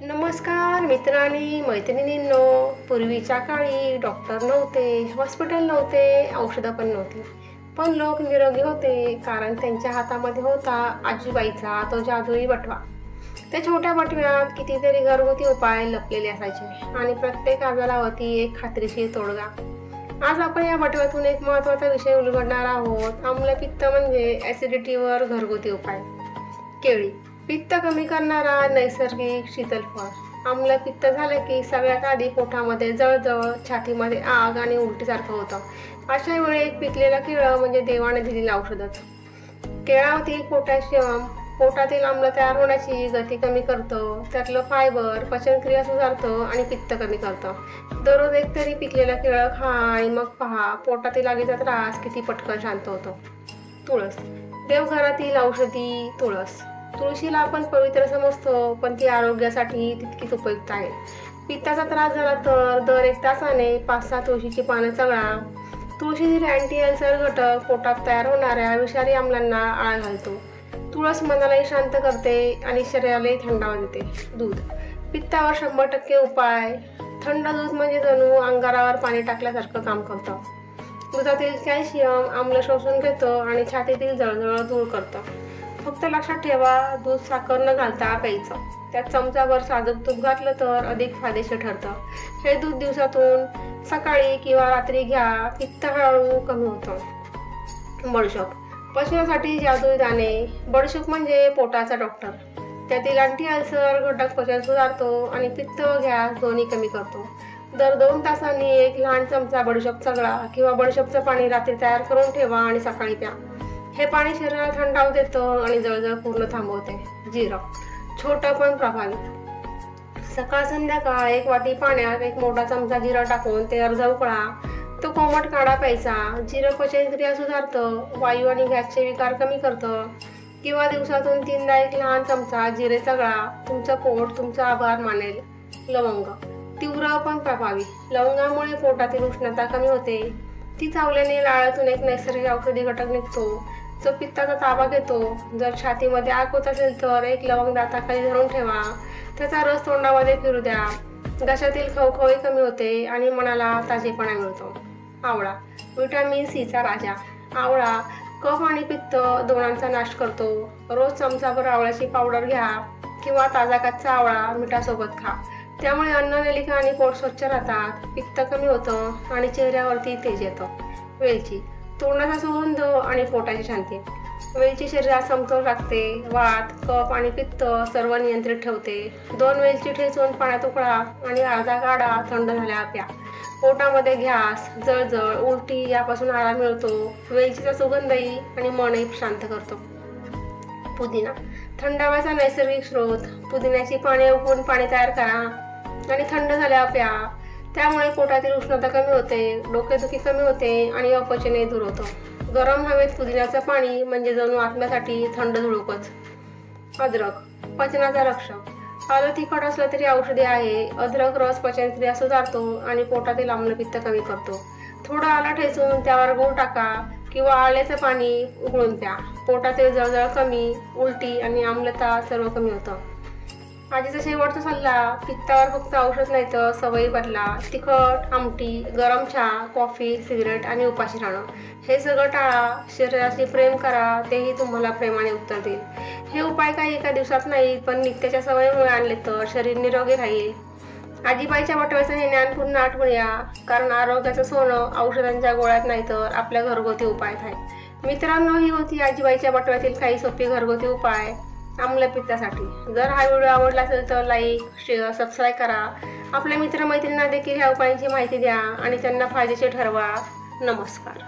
नमस्कार मित्रांनी मैत्रिणींनो. पूर्वीच्या काळी डॉक्टर नव्हते हॉस्पिटल नव्हते औषधं पण नव्हती. पण लोक निरोगी होते कारण त्यांच्या हातामध्ये होता आजीबाईचा तो जादुई बटवा. त्या छोट्या बटव्यात कितीतरी घरगुती उपाय लपलेले असायचे आणि प्रत्येक आजारावरती एक खात्रीशीर तोडगा. आज आपण या बटव्यातून एक महत्त्वाचा विषय उलगडणार आहोत. आम्लपित्त म्हणजे ॲसिडिटीवर घरगुती उपाय. केळी. पित्त कमी करणारा नैसर्गिक शीतलफळ आम्ल पित्त झालं की सगळ्यात आधी पोटामध्ये जळजळ छातीमध्ये आग आणि उलटीसारखं होतं. अशा वेळी एक पिकलेला केळं म्हणजे देवाने दिलेलं औषधच केळावरती पोटॅशियम पोटातील आम्ल तयार होण्याची गती कमी करतं त्यातलं फायबर पचनक्रिया सुधारतं आणि पित्त कमी करतं. दररोज एक तरी पिकलेला केळं खा आणि मग पहा पोटातील आगीचा त्रास किती पटकन शांत होतो. तुळस. देवघरातील औषधी तुळस. तुळशीला आपण पवित्र समजतो पण ती आरोग्यासाठी तितकीच उपयुक्त आहे. पित्ताचा त्रास झाला तर दर एक तासाने पाच सहा तुळशीची पानं चगळा. तुळशीतील अँटी अल्सर घटक पोटात तयार होणाऱ्या विषारी आमलांना आळ घालतो. तुळस मनालाही शांत करते आणि शरीरालाही थंडावा देते. दूध. पित्तावर शंभर टक्के उपाय थंड दूध म्हणजे जणू अंगारावर पाणी टाकल्यासारखं काम करतं. दुधातील कॅल्शियम आम्ल शोषून घेतं आणि छातीतील जळजळ दूर करतं. फक्त लक्षात ठेवा दूध साखर न घालता प्यायचं. त्यात चमचाभर साजूक तूप घातलं तर अधिक फायदेशीर ठरतं. हे दूध दिवसातून सकाळी किंवा रात्री घ्या पित्त हळूहळू कमी होतं. बडशोप पचनासाठी जादू दाणे बडशोप म्हणजे पोटाचा डॉक्टर. त्यातील अँटी अल्सर घटक पचन सुधारतो आणि पित्त व गॅस दोन्ही कमी करतो. दर दोन तासांनी एक लहान चमचा बडीशोप चगळा किंवा बडशोपचं पाणी रात्री तयार करून ठेवा आणि सकाळी प्या. हे पाणी शरीराला थंडाव देतं आणि जळजळ पूर्ण थांबवते. जिरं. छोटं पण प्रभावी सकाळ संध्याकाळ एक वाटी पाण्यात एक मोठा चमचा जिरा टाकून ते अर्धा उकळा. तो कोमट काढा प्यायचा. जिरं पचनक्रिया सुधारतं. वायू आणि गॅसचे विकार कमी करतं. किंवा दिवसातून तीनदा एक लहान चमचा जिरे चगळा तुमचं पोट तुमचा आभार मानेल. लवंग. तीव्र पण प्रभावी. लवंगामुळे पोटातील उष्णता कमी होते. ती चावल्याने लाळातून एक नैसर्गिक औषधी घटक निघतो. जो पित्ताचा ताबा घेतो जर छातीमध्ये आग होत असेल तर एक लवंग दाताखाली धरून ठेवा. त्याचा रस तोंडामध्ये फिरू द्या. घशातील खवखवही कमी होते आणि मनाला ताजेपणा मिळतो. आवळा. व्हिटॅमिन सीचा राजा. आवळा कफ आणि पित्त दोनांचा नाश करतो. रोज चमचाभर आवळ्याची पावडर घ्या किंवा ताजा कच्चा आवळा मिठासोबत खा. त्यामुळे अन्ननलिका आणि पोट स्वच्छ राहतात. पित्त कमी होतं आणि चेहऱ्यावरती तेज येतं. वेलची. तोंडाचा सुगंध आणि पोटाची शांती. वेलची शरीरात समतोल राखते वात कप आणि पित्त सर्व नियंत्रित ठेवते. दोन वेलची ठेचून पाण्यात उकळा आणि अर्धा काढा थंड झाल्या प्या. पोटामध्ये घ्यास जळजळ उलटी यापासून आराम मिळतो. वेलचीचा सुगंधही आणि मनही शांत करतो. पुदिना. थंडाव्याचा नैसर्गिक स्रोत. पुदिन्याची पाने उकळून पाणी तयार करा आणि थंड झाल्या प्या. त्यामुळे पोटातील उष्णता कमी होते डोकेदुखी कमी होते आणि अपचनही दूर होतं. गरम हवेत पुदिन्याचं पाणी म्हणजे जणू आत्म्यासाठी थंड झुळूकच अद्रक पचनाचा रक्षक आलं तिखट असलं तरी औषधी आहे. अद्रक रस पचनक्रिया सुधारतो आणि पोटातील आम्लपित्त कमी करतो. थोडं आलं ठेचून त्यावर गूळ टाका किंवा आल्याचं पाणी उकळून प्या. पोटातील जळजळ कमी उलटी आणि आम्लता सर्व कमी होतं. आजीचा शेवटचा सल्ला पित्तावर फक्त औषध नाही तर सवयी बदला तिखट आमटी गरम चहा कॉफी सिगरेट आणि उपाशी राहणं. हे सगळं टाळा शरीराशी प्रेम करा तेही तुम्हाला प्रेमाने उत्तर देईल. हे उपाय काही एका दिवसात नाही पण नित्याच्या सवयीमुळे आणले तर शरीर निरोगी राहील. आजीबाईच्या बटव्याचं हे ज्ञान पूर्ण आठवून या कारण आरोग्याचं सोनं औषधांच्या गोळ्यात नाही तर आपल्या घरगुती उपायात आहे मित्रांनो ही होती आजीबाईच्या बटव्यातील काही सोपी घरगुती उपाय. आम्लपित्तासाठी जर हा व्हिडिओ आवडला असेल तर लाईक शेअर सबस्क्राईब करा. आपल्या मित्रमैत्रिणींना देखील ह्या उपायांची माहिती द्या आणि त्यांना फायदेशीर ठरवा. नमस्कार.